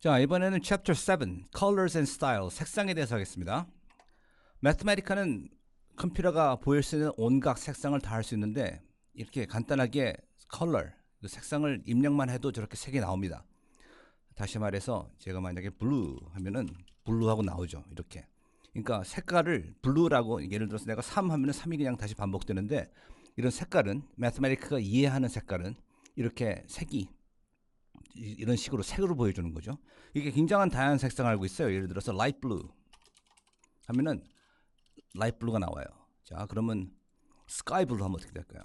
자, 이번에는 chapter 7, colors and style, 색상에 대해서 하겠습니다. 매스메티카는 컴퓨터가 보일 수 있는 온갖 색상을 다 할 수 있는데 이렇게 간단하게 컬러, 그 색상을 입력만 해도 저렇게 색이 나옵니다. 다시 말해서 제가 만약에 블루 하면은 블루하고 나오죠. 이렇게. 그러니까 색깔을 블루라고 예를 들어서 내가 3 하면은 3이 그냥 다시 반복되는데 이런 색깔은 매스메티카가 이해하는 색깔은 이렇게 색이 이- 이런 식으로 색으로 보여주는 거죠. 이게 굉장한 다양한 색상을 알고 있어요. 예를 들어서 light blue 하면은 light blue가 나와요. 자, 그러면 sky blue 하면 어떻게 될까요?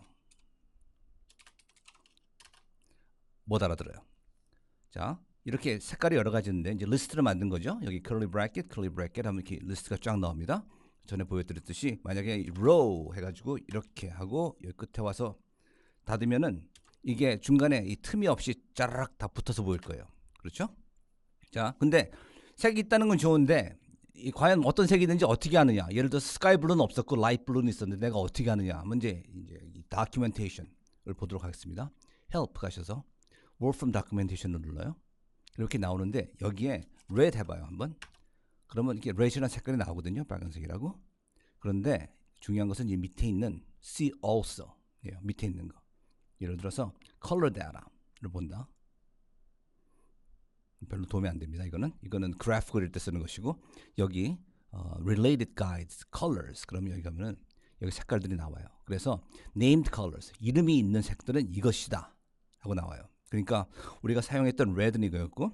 못 알아들어요. 자, 이렇게 색깔이 여러 가지 있는데 이제 리스트를 만든 거죠. 여기 curly bracket, curly bracket 하면 이렇게 리스트가 쫙 나옵니다. 전에 보여드렸듯이 만약에 row 해가지고 이렇게 하고 여기 끝에 와서 닫으면은 이게 중간에 이 틈이 없이 짜라락 다 붙어서 보일 거예요. 그렇죠? 자, 근데 색이 있다는 건 좋은데 이 과연 어떤 색이든지 어떻게 하느냐? 예를 들어서 스카이 블루는 없었고 라이트 블루는 있었는데 내가 어떻게 하느냐? 문제 이제 이 다큐멘테이션을 보도록 하겠습니다. help 가셔서 from documentation을 눌러요. 이렇게 나오는데 여기에 red 해 봐요 한번. 그러면 이게 red이라는 색깔이 나오거든요. 빨간색이라고. 그런데 중요한 것은 이 밑에 있는 see also 예요. 밑에 있는 거. 예를 들어서 color data를 본다. 별로 도움이 안 됩니다. 이거는 이거는 그래프 그릴 때 쓰는 것이고 여기 어, related guides, colors 그러면 여기 가면은 여기 색깔들이 나와요. 그래서 named colors 이름이 있는 색들은 이것이다 하고 나와요. 그러니까 우리가 사용했던 red는 이거였고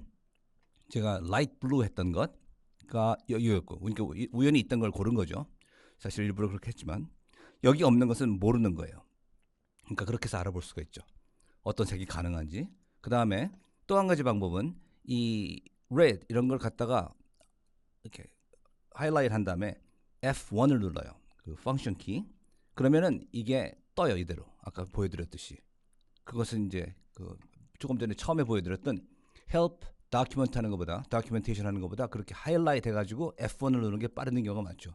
제가 light blue 했던 것가 이거였고 그러니까 우- 우연히 있던 걸 고른 거죠. 사실 일부러 그렇게 했지만 여기 없는 것은 모르는 거예요. 그러니까 그렇게 해서 알아볼 수가 있죠. 어떤 색이 가능한지. 그 다음에 또 한 가지 방법은 이 red 이런 걸 갖다가 이렇게 하이라이트 한 다음에 F1을 눌러요. 그 키. 그러면은 이게 떠요 이대로. 아까 보여드렸듯이. 그것은 이제 그 조금 전에 처음에 보여드렸던 help document 하는 것보다 documentation 하는 것보다 그렇게 하이라이트 해가지고 F1을 누르는 게 빠르는 경우가 많죠.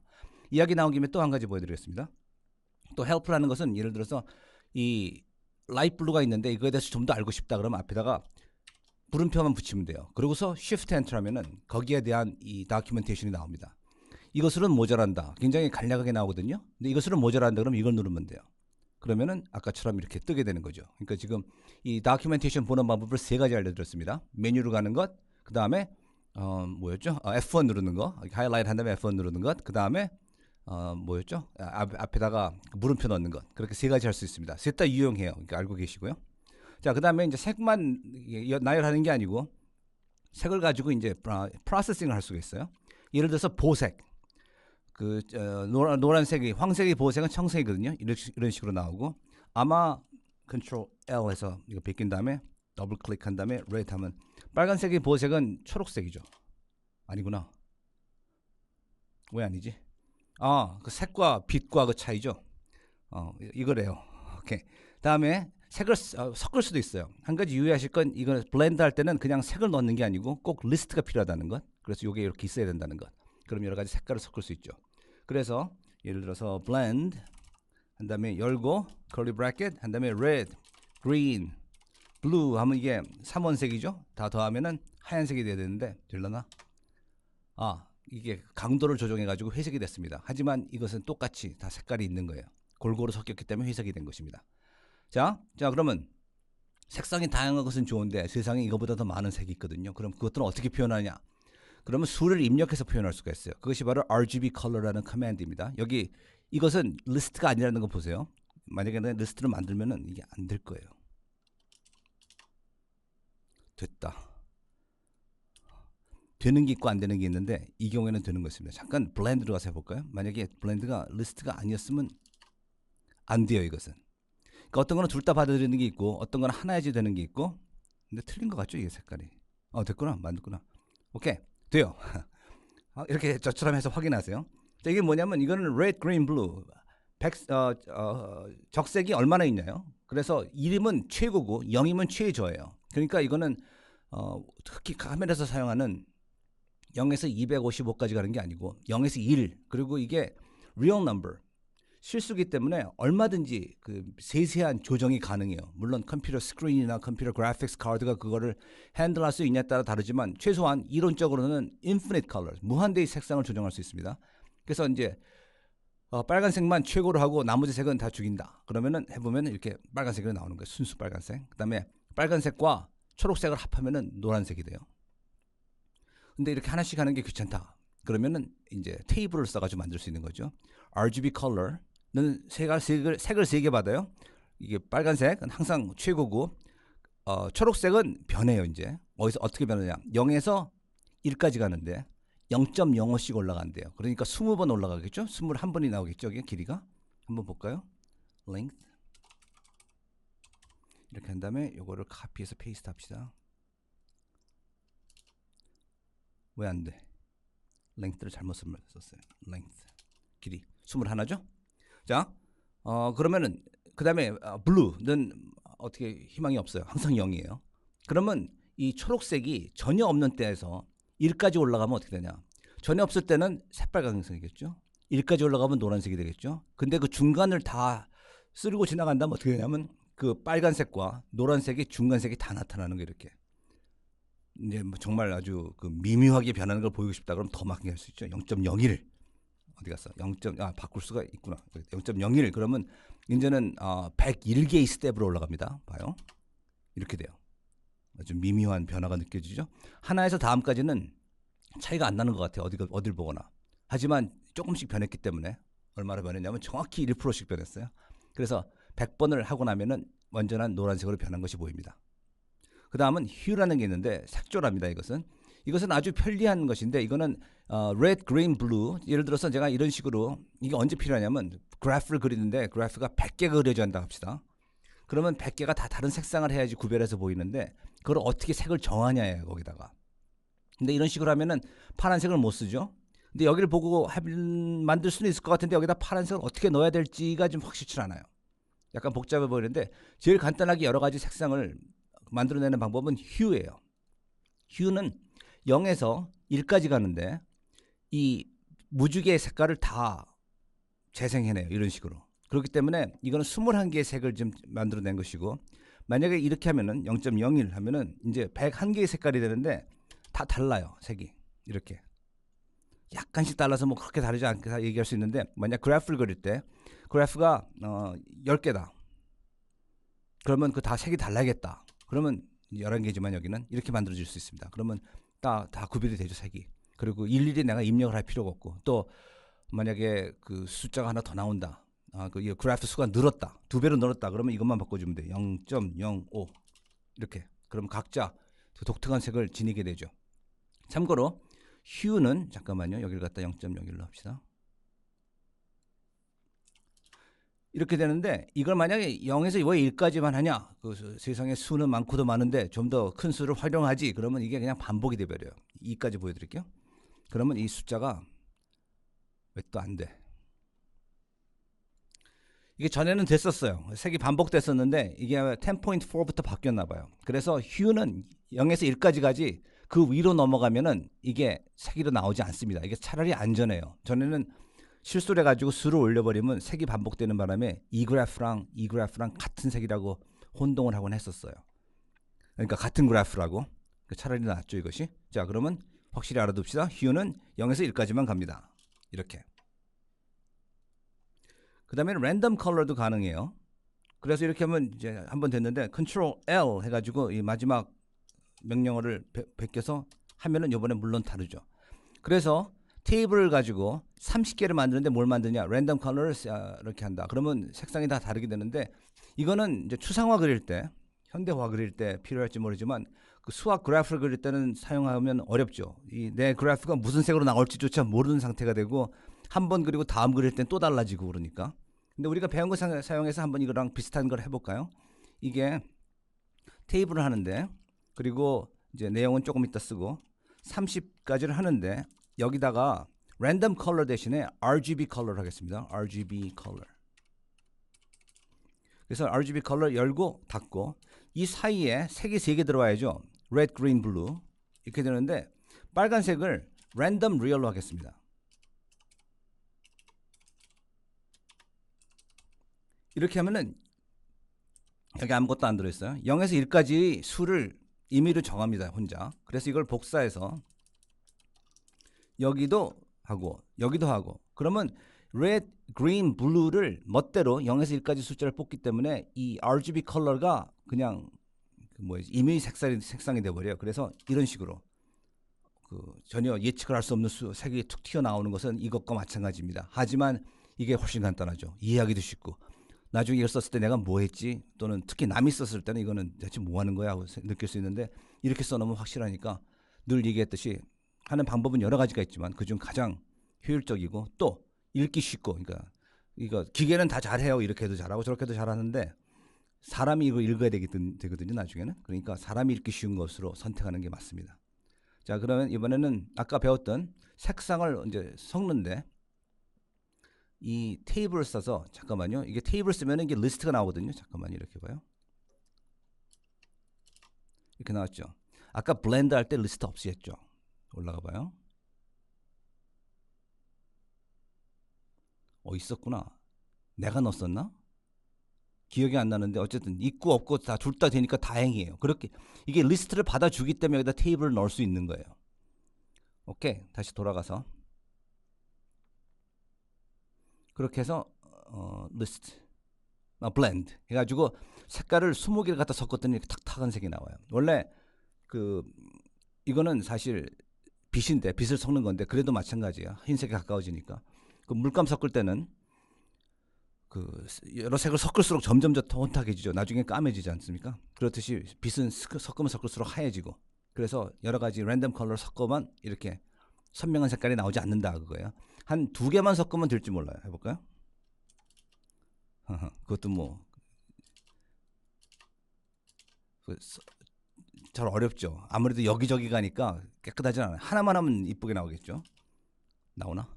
이야기 나온 김에 또 한 가지 보여드리겠습니다. 또 help라는 것은 예를 들어서 이 라이트 블루가 있는데 이거에 대해서 좀 더 알고 싶다 그러면 앞에다가 물음표만 붙이면 돼요. 그러고서 shift enter 하면은 거기에 대한 이 다큐멘테이션이 나옵니다. 이것으로는 모자란다. 굉장히 간략하게 나오거든요. 근데 이것으로는 모자란다 그러면 이걸 누르면 돼요. 그러면은 아까처럼 이렇게 뜨게 되는 거죠. 그러니까 지금 이 다큐멘테이션 보는 방법을 세 가지 알려드렸습니다. 메뉴로 가는 것, 그 다음에 어 뭐였죠? 어, F1 누르는 거, 하이라이트 한 다음에 F1 누르는 것, 그 다음에 어 뭐였죠? 아, 앞, 앞에다가 물음표 넣는 것. 그렇게 세 가지 할 수 있습니다. 셋 다 유용해요. 그러니까 알고 계시고요. 자, 그 다음에 이제 색만 이- 나열하는 게 아니고 색을 가지고 이제 프로세싱을 할 수가 있어요. 예를 들어서 보색. 그 어, 노란 노란색이 황색이 보색은 청색이거든요. 이런, 식- 이런 식으로 나오고 아마 컨트롤 L 해서 이거 베낀 다음에 더블 클릭한 다음에 레드 하면 빨간색이 보색은 초록색이죠. 아니구나. 왜 아니지? 아, 그 색과 빛과 그 차이죠. 어, 이- 이거래요. 오케이. 다음에 색을 쓰- 어, 섞을 수도 있어요. 한 가지 유의하실 건 이거 블렌드 할 때는 그냥 색을 넣는 게 아니고 꼭 리스트가 필요하다는 것. 그래서 이게 이렇게 있어야 된다는 것. 그럼 여러 가지 색깔을 섞을 수 있죠. 그래서 예를 들어서 blend 한 다음에 열고 curly bracket 한 다음에 red, green, blue 하면 이게 삼원색이죠. 다 더하면은 하얀색이 돼야 되는데 될라나? 아 이게 강도를 조정해 가지고 회색이 됐습니다. 하지만 이것은 똑같이 다 색깔이 있는 거예요. 골고루 섞였기 때문에 회색이 된 것입니다. 자, 자 그러면 색상이 다양한 것은 좋은데 세상에 이거보다 더 많은 색이 있거든요. 그럼 그것들은 어떻게 표현하냐? 그러면 수를 입력해서 표현할 수가 있어요. 그것이 바로 RGB 컬러라는 커맨드입니다. 여기 이것은 리스트가 아니라는 거 보세요. 만약에 내가 리스트를 만들면은 이게 안 될 거예요. 됐다. 되는 게 있고 안 되는 게 있는데 이 경우에는 되는 것입니다. 잠깐 블렌드로 가서 해볼까요? 만약에 블렌드가 리스트가 아니었으면 안 돼요 이것은. 그러니까 어떤 거는 둘 다 받아들이는 게 있고 어떤 거는 하나야지 되는 게 있고 근데 틀린 것 같죠 이게 색깔이. 어 됐구나 만들구나. 오케이 돼요. 아, 이렇게 저처럼 해서 확인하세요. 자, 이게 뭐냐면 이거는 red, green, blue. 백, 어, 어, 적색이 얼마나 있냐요. 그래서 1이면 최고고 0이면 최저예요. 그러니까 이거는 어, 특히 카메라에서 사용하는 0에서 255까지 가는 게 아니고 0에서 1 그리고 이게 real number 실수기 때문에 얼마든지 그 세세한 조정이 가능해요. 물론 컴퓨터 스크린이나 컴퓨터 그래픽스 카드가 그거를 핸들할 수 있냐에 따라 다르지만 최소한 이론적으로는 infinite colors, 무한대의 색상을 조정할 수 있습니다. 그래서 이제 어, 빨간색만 최고로 하고 나머지 색은 다 죽인다. 그러면은 해보면 이렇게 빨간색이 나오는 거예요. 순수 빨간색. 그다음에 빨간색과 초록색을 합하면은 노란색이 돼요. 근데 이렇게 하나씩 하는 게 귀찮다. 그러면은 이제 테이블을 써가지고 만들 수 있는 거죠. RGB 컬러는 색을 색을 색을 세 개 받아요. 이게 빨간색은 항상 최고고 어, 초록색은 변해요 이제 어디서 어떻게 변하냐 0에서 1까지 가는데 0.05씩 올라간대요. 그러니까 20번 올라가겠죠? 21번이 나오겠죠? 이게 길이가 한번 볼까요? length 이렇게 한 다음에 요거를 카피해서 페이스트 합시다. 왜 안 돼? length를 잘못 썼어요. length 길이 21죠? 자, 어 그러면은 그다음에 어, blue는 어떻게 희망이 없어요. 항상 0이에요. 그러면 이 초록색이 전혀 없는 때에서 1까지 올라가면 어떻게 되냐? 전혀 없을 때는 새빨간색이겠죠. 1까지 올라가면 노란색이 되겠죠. 근데 그 중간을 다 쓰고 지나간다면 어떻게 되냐면 그 빨간색과 노란색이 중간색이 다 나타나는 거 이렇게. 이제 뭐 정말 아주 그 미묘하게 변하는 걸 보이고 싶다 그러면 더 막게 할 수 있죠. 0.01 어디 갔어? 0. 아 바꿀 수가 있구나. 0.01 그러면 이제는 어, 101개의 스텝으로 올라갑니다. 봐요. 이렇게 돼요. 아주 미묘한 변화가 느껴지죠. 하나에서 다음까지는 차이가 안 나는 것 같아요. 어디 어딜 보거나. 하지만 조금씩 변했기 때문에 얼마나 변했냐면 정확히 1%씩 변했어요. 그래서 100번을 하고 나면은 완전한 노란색으로 변한 것이 보입니다. 그 다음은 hue라는 게 있는데 색조랍니다. 이것은 이것은 아주 편리한 것인데 이거는 어, red, green, blue 예를 들어서 제가 이런 식으로 이게 언제 필요하냐면 그래프를 그리는데 그래프가 100개가 그려져 한다 합시다. 그러면 100개가 다 다른 색상을 해야지 구별해서 보이는데 그걸 어떻게 색을 정하냐예요 거기다가. 근데 이런 식으로 하면은 파란색을 못 쓰죠. 근데 여기를 보고 만들 수는 있을 것 같은데 여기다 파란색을 어떻게 넣어야 될지가 좀 확실치 않아요. 약간 복잡해 보이는데 제일 간단하게 여러 가지 색상을 만들어내는 방법은 hue예요. hue는 0에서 1까지 가는데 이 무지개의 색깔을 다 재생해내요. 이런 식으로. 그렇기 때문에 이거는 21개의 색을 좀 만들어낸 것이고 만약에 이렇게 하면은 0.01 하면은 이제 101개의 색깔이 되는데 다 달라요. 색이. 이렇게. 약간씩 달라서 뭐 그렇게 다르지 않게 얘기할 수 있는데 만약 그래프를 그릴 때 그래프가 어 10개다. 그러면 그 다 색이 달라야겠다. 그러면 11개지만 여기는 이렇게 만들어질 수 있습니다. 그러면 다, 다 구별이 되죠, 색이. 그리고 일일이 내가 입력을 할 필요가 없고 또 만약에 그 숫자가 하나 더 나온다. 아, 그 그래프 수가 늘었다. 두 배로 늘었다. 그러면 이것만 바꿔주면 돼. 0.05 이렇게. 그럼 각자 그 독특한 색을 지니게 되죠. 참고로 hue는 잠깐만요. 여기를 갖다 0.01로 합시다. 이렇게 되는데 이걸 만약에 0에서 왜 1까지만 하냐? 그 세상에 수는 많고도 많은데 좀 더 큰 수를 활용하지. 그러면 이게 그냥 반복이 돼 버려요. 2까지 보여 드릴게요. 그러면 이 숫자가 왜 또 안 돼? 이게 전에는 됐었어요. 색이 반복됐었는데 이게 10.4부터 바뀌었나 봐요. 그래서 hue는 0에서 1까지 가지 그 위로 넘어가면은 이게 색이로 나오지 않습니다. 이게 차라리 안전해요. 전에는 실수를 해가지고 수를 올려버리면 색이 반복되는 바람에 이 그래프랑 이 그래프랑 같은 색이라고 혼동을 하곤 했었어요. 그러니까 같은 그래프라고 차라리 낫죠 이것이. 자 그러면 확실히 알아둡시다. hue는 0에서 1까지만 갑니다. 이렇게. 그 다음에 랜덤 컬러도 가능해요. 그래서 이렇게 하면 이제 한 번 됐는데 컨트롤 L 해가지고 이 마지막 명령어를 베껴서 하면은 이번에 물론 다르죠. 그래서 테이블을 가지고 30개를 만드는데 뭘 만드냐? 랜덤 컬러를 이렇게 한다. 그러면 색상이 다 다르게 되는데 이거는 이제 추상화 그릴 때 현대화 그릴 때 필요할지 모르지만 그 수학 그래프를 그릴 때는 사용하면 어렵죠. 이 내 그래프가 무슨 색으로 나올지조차 모르는 상태가 되고 한 번 그리고 다음 그릴 땐 또 달라지고 그러니까. 근데 우리가 배운 거 사용해서 한번 이거랑 비슷한 걸 해볼까요? 이게 테이블을 하는데 그리고 이제 내용은 조금 이따 쓰고 30까지를 하는데 여기다가 랜덤 컬러 대신에 RGB 컬러를 하겠습니다. RGB 컬러. 그래서 RGB 컬러 열고 닫고 이 사이에 색이 세개 들어와야죠. red, green, blue 이렇게 되는데 빨간색을 랜덤 리얼로 하겠습니다. 이렇게 하면은 여기 아무것도 안 들어있어요. 0에서 1까지 수를 임의로 정합니다. 혼자. 그래서 이걸 복사해서 여기도 하고 여기도 하고 그러면 red, green, blue를 멋대로 0에서 1까지 숫자를 뽑기 때문에 이 RGB 컬러가 그냥 그 뭐지 임의 색상이 색상이 돼 버려요. 그래서 이런 식으로 그 전혀 예측을 할 수 없는 수, 색이 툭 튀어나오는 것은 이것과 마찬가지입니다. 하지만 이게 훨씬 간단하죠. 이해하기도 쉽고 나중에 이걸 썼을 때 내가 뭐 했지 또는 특히 남이 썼을 때는 이거는 대체 뭐 하는 거야 하고 느낄 수 있는데 이렇게 써놓으면 확실하니까 늘 얘기했듯이 하는 방법은 여러 가지가 있지만 그중 가장 효율적이고 또 읽기 쉽고 그러니까 이거 기계는 다 잘해요. 이렇게 해도 잘하고 저렇게 해도 잘하는데 사람이 이거 읽어야 되거든, 되거든요 나중에는. 그러니까 사람이 읽기 쉬운 것으로 선택하는 게 맞습니다. 자 그러면 이번에는 아까 배웠던 색상을 이제 섞는데 이 테이블을 써서 잠깐만요. 이게 테이블 쓰면 이게 리스트가 나오거든요. 잠깐만 이렇게 봐요. 이렇게 나왔죠. 아까 블렌드 할 때 리스트 없이 했죠 올라가 봐요 어 있었구나. 내가 넣었었나? 기억이 안 나는데 어쨌든 있고 없고 다 둘 다 되니까 다행이에요. 그렇게 이게 리스트를 받아주기 때문에 여기다 테이블을 넣을 수 있는 거예요. 오케이 다시 돌아가서 그렇게 해서 어, 리스트 아, 블렌드 해가지고 색깔을 20개를 갖다 섞었더니 탁탁한 색이 나와요. 원래 그 이거는 사실 빛인데 빛을 섞는 건데 그래도 마찬가지야. 흰색에 가까워지니까. 그 물감 섞을 때는 그 여러 색을 섞을수록 점점 더 혼탁해지죠. 나중에 까매지지 않습니까? 그렇듯이 빛은 섞으면 섞을수록 하얘지고 그래서 여러 가지 랜덤 컬러를 섞어만 이렇게 선명한 색깔이 나오지 않는다 그거예요. 한 두 개만 섞으면 될지 몰라요. 해볼까요? 그것도 뭐 그 잘 어렵죠. 아무래도 여기저기 가니까 깨끗하지 않아요. 하나만 하면 이쁘게 나오겠죠. 나오나?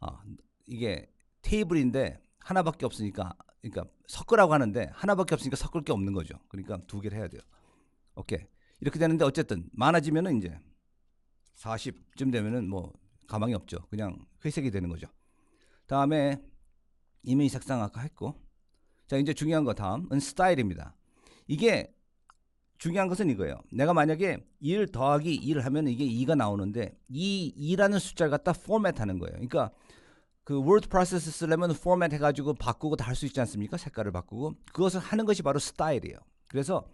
아, 이게 테이블인데 하나밖에 없으니까 그러니까 섞으라고 하는데 하나밖에 없으니까 섞을 게 없는 거죠. 그러니까 두 개를 해야 돼요. 오케이. 이렇게 되는데 어쨌든 많아지면은 이제 40쯤 되면은 뭐 가망이 없죠. 그냥 회색이 되는 거죠. 다음에 이미지 색상 아까 했고 자 이제 중요한 거 다음은 스타일입니다. 이게 중요한 것은 이거예요. 내가 만약에 1 더하기 1을 하면 이게 2가 나오는데 이 2라는 숫자를 갖다 포맷 하는 거예요. 그러니까 그 워드 프로세스 쓰려면 포맷 해가지고 바꾸고 다 할 수 있지 않습니까? 색깔을 바꾸고 그것을 하는 것이 바로 스타일이에요. 그래서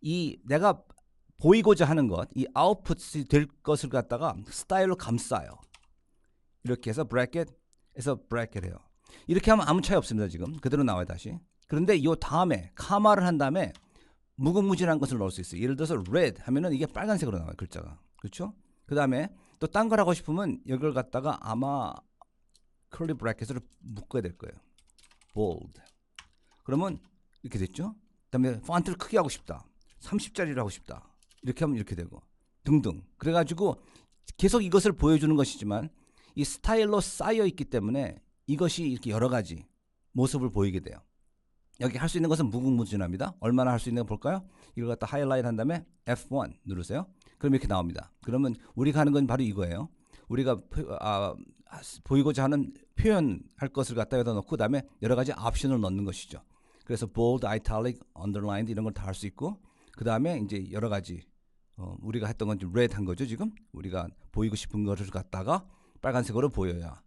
이 내가 보이고자 하는 것, 이 아웃풋이 될 것을 갖다가 스타일로 감싸요. 이렇게 해서 브래켓에서 브래켓 해요. 이렇게 하면 아무 차이 없습니다. 지금 그대로 나와요 다시. 그런데 이 다음에 카마를 한 다음에 무궁무진한 것을 넣을 수 있어요. 예를 들어서 red 하면은 이게 빨간색으로 나와요 글자가. 그렇죠? 그 다음에 또 딴 걸 하고 싶으면 이걸 갖다가 아마 curly bracket으로 묶어야 될 거예요. bold. 그러면 이렇게 됐죠? 그 다음에 폰트를 크게 하고 싶다. 30짜리를 하고 싶다. 이렇게 하면 이렇게 되고 등등. 그래가지고 계속 이것을 보여주는 것이지만 이 스타일로 쌓여 있기 때문에 이것이 이렇게 여러 가지 모습을 보이게 돼요. 여기 할 수 있는 것은 무궁무진합니다. 얼마나 할 수 있는 거 볼까요? 이걸 갖다 하이라이트 한 다음에 F1 누르세요. 그럼 이렇게 나옵니다. 그러면 우리가 하는 건 바로 이거예요. 우리가 아, 보이고자 하는 표현할 것을 갖다 여기다 넣고 그다음에 여러 가지 옵션을 넣는 것이죠. 그래서 bold, italic, underlined 이런 걸 다 할 수 있고 그다음에 이제 여러 가지 어, 우리가 했던 건 좀 red 한 거죠, 지금. 우리가 보이고 싶은 것을 갖다가 빨간색으로 보여야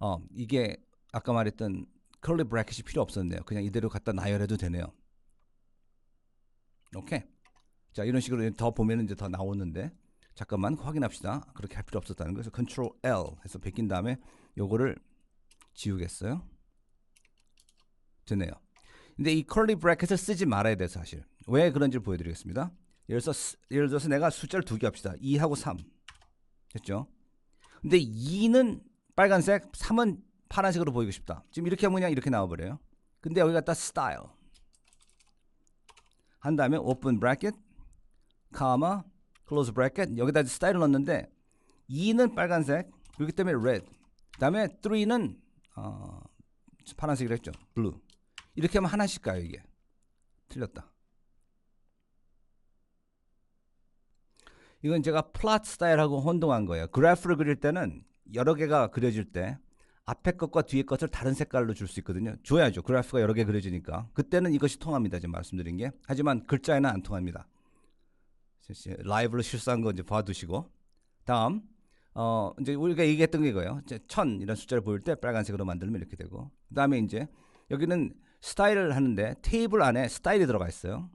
어, 이게 아까 말했던 curly bracket이 필요 없었네요. 그냥 이대로 갖다 나열해도 되네요. 오케이. 자, 이런 식으로 더 보면 이제 더 나오는데 잠깐만 확인합시다. 그렇게 할 필요 없었다는 거죠. Ctrl L 해서 베낀 다음에 요거를 지우겠어요. 되네요. 근데 이 curly bracket을 쓰지 말아야 돼 사실. 왜 그런지를 보여드리겠습니다. 예를 들어서, 예를 들어서 내가 숫자를 두 개 합시다. 2하고 3. 됐죠? 근데 2는 빨간색, 3은 파란색으로 보이고 싶다. 지금 이렇게 하면 그냥 이렇게 나와버려요. 근데 여기 갖다 style. 한 다음에 open bracket, comma, close bracket. 여기다 스타일을 넣었는데 2는 빨간색 그렇기 때문에 red. 그 다음에 3는 어, 파란색이라 했죠. blue. 이렇게 하면 하나씩 가요 이게. 틀렸다. 이건 제가 플랫 스타일하고 혼동한 거예요. 그래프를 그릴 때는 여러 개가 그려질 때 앞에 것과 뒤에 것을 다른 색깔로 줄 수 있거든요. 줘야죠. 그래프가 여러 개 그려지니까. 그때는 이것이 통합니다. 지금 말씀드린 게. 하지만 글자에는 안 통합니다. 라이브로 실수한 거 이제 봐두시고. 다음 어 이제 우리가 얘기했던 게 이거예요. 이제 천 이런 숫자를 보일 때 빨간색으로 만들면 이렇게 되고. 그 다음에 이제 여기는 스타일을 하는데 테이블 안에 스타일이 들어가 있어요.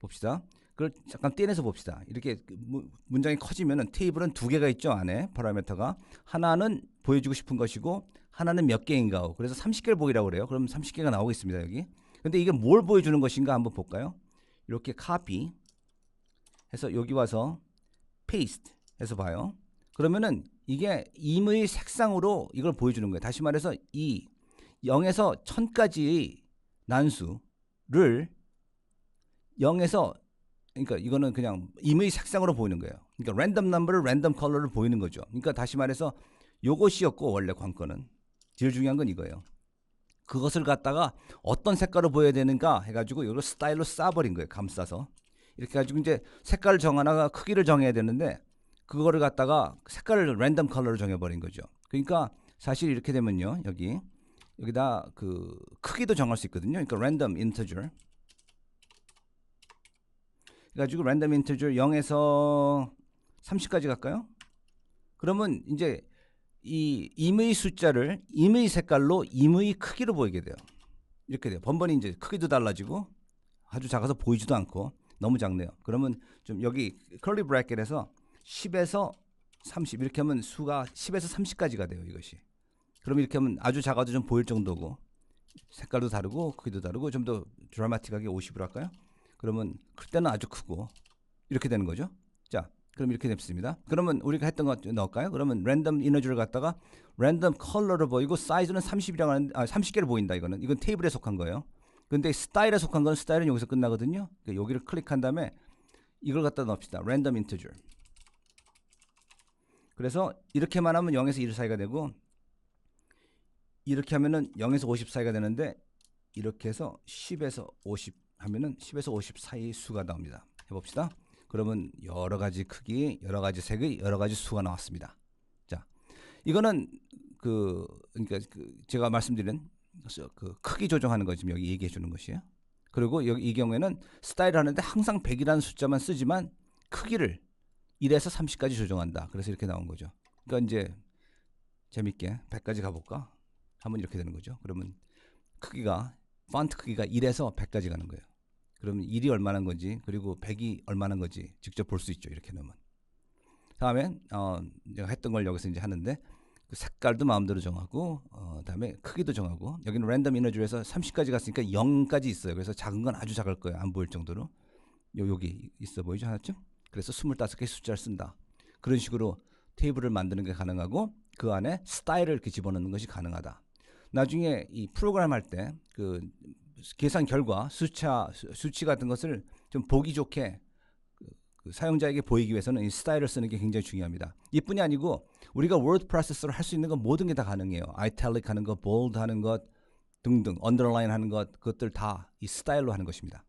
봅시다. 그걸 잠깐 떼내서 봅시다. 이렇게 그 무- 문장이 커지면은 테이블은 두 개가 있죠 안에 파라미터가 하나는 보여주고 싶은 것이고 하나는 몇 개인가 하고 그래서 30개를 보이라고 그래요. 그럼 30개가 나오겠습니다 여기. 근데 이게 뭘 보여주는 것인가 한번 볼까요? 이렇게 카피 해서 여기 와서 페이스트 해서 봐요. 그러면은 이게 임의 색상으로 이걸 보여주는 거예요. 다시 말해서 이 0에서 1000까지 난수를 0에서 그러니까 이거는 그냥 임의 색상으로 보이는 거예요. 그러니까 랜덤 넘버를 랜덤 컬러를 보이는 거죠. 그러니까 다시 말해서 요것이었고 원래 관건은 제일 중요한 건 이거예요. 그것을 갖다가 어떤 색깔로 보여야 되는가 해가지고 이걸 스타일로 싸버린 거예요. 감싸서 이렇게 해가지고 이제 색깔을 정하나가 크기를 정해야 되는데 그거를 갖다가 색깔을 랜덤 컬러로 정해버린 거죠. 그러니까 사실 이렇게 되면요 여기 여기다 그 크기도 정할 수 있거든요. 그러니까 랜덤 인터저 그래가지고 랜덤 인터저 0에서 30까지 갈까요? 그러면 이제 이 임의 숫자를 임의 색깔로 임의 크기로 보이게 돼요. 이렇게 돼요. 번번이 이제 크기도 달라지고 아주 작아서 보이지도 않고 너무 작네요. 그러면 좀 여기 컬리 브래켓에서 10에서 30 이렇게 하면 수가 10에서 30까지가 돼요. 이것이. 그럼 이렇게 하면 아주 작아도 좀 보일 정도고 색깔도 다르고 크기도 다르고 좀 더 드라마틱하게 50으로 할까요? 그러면 클 때는 아주 크고 이렇게 되는 거죠. 자, 그럼 이렇게 됐습니다. 그러면 우리가 했던 거 넣을까요? 그러면 랜덤 이너지를 갖다가 랜덤 컬러를 보이고 사이즈는 30이라고 하는데 아, 30개를 보인다 이거는. 이건 테이블에 속한 거예요. 근데 스타일에 속한 건 스타일은 여기서 끝나거든요. 그러니까 여기를 클릭한 다음에 이걸 갖다 넣읍시다. 랜덤 인터저. 그래서 이렇게만 하면 0에서 1 사이가 되고 이렇게 하면은 0에서 50 사이가 되는데 이렇게 해서 10에서 50 하면은 10에서 50 사이 수가 나옵니다. 해봅시다. 그러면 여러 가지 크기, 여러 가지 색의 여러 가지 수가 나왔습니다. 자, 이거는 그 그러니까 그 제가 말씀드린 그 크기 조정하는 거 지금 여기 얘기해 주는 것이에요. 그리고 여기 이 경우에는 스타일 하는데 항상 100이라는 숫자만 쓰지만 크기를 1에서 30까지 조정한다. 그래서 이렇게 나온 거죠. 그러니까 이제 재밌게 100까지 가볼까? 하면 이렇게 되는 거죠. 그러면 크기가 펀트 크기가 1에서 100까지 가는 거예요. 그러면 1이 얼마나 건지 그리고 100이 얼마나 건지 직접 볼 수 있죠. 이렇게 넣으면. 다음에 어 내가 했던 걸 여기서 이제 하는데 그 색깔도 마음대로 정하고 어 다음에 크기도 정하고 여기는 랜덤 이너지에서 30까지 갔으니까 0까지 있어요. 그래서 작은 건 아주 작을 거예요. 안 보일 정도로. 요 여기 있어 보이죠? 하나쯤? 그래서 25개 숫자를 쓴다. 그런 식으로 테이블을 만드는 게 가능하고 그 안에 스타일을 이렇게 집어넣는 것이 가능하다. 나중에 이 프로그램 할 때 그 계산 결과 수차 수- 수치 같은 것을 좀 보기 좋게 그, 그 사용자에게 보이기 위해서는 이 스타일을 쓰는 게 굉장히 중요합니다. 이뿐이 아니고 우리가 워드 프로세서로 할 수 있는 건 모든 게 다 가능해요. 아이탈릭 하는 것, 볼드 하는 것 등등, 언더라인 하는 것 그것들 다 이 스타일로 하는 것입니다.